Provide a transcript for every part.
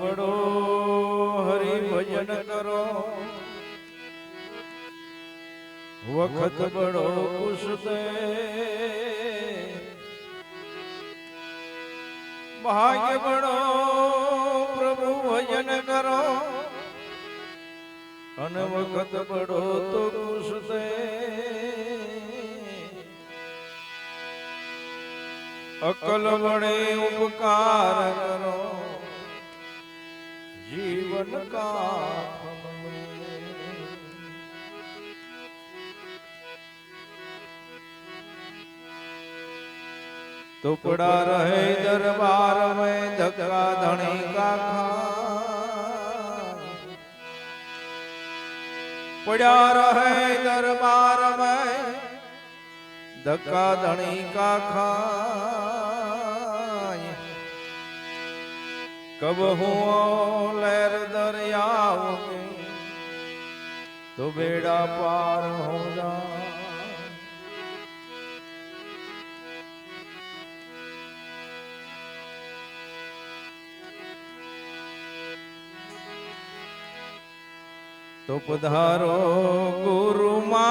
બડો હરિ ભજન કરો. વખત બડો કુશતે ભાગ્ય બડો પ્રભુ ભજન કરો. અને વખત બડો તો કુશતે અકલ વડે ઉપકાર કરો. जीवन का। टुकड़ा रहे दरबार में, धक्का धनी का खा। पड़ा रहे दरबार में, धक्का धनी का खा। कब हूँ लहर दरियाओं में तो बेड़ा पार हो जा તો પધારો ગુરુ મારા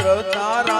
ચંદ્ર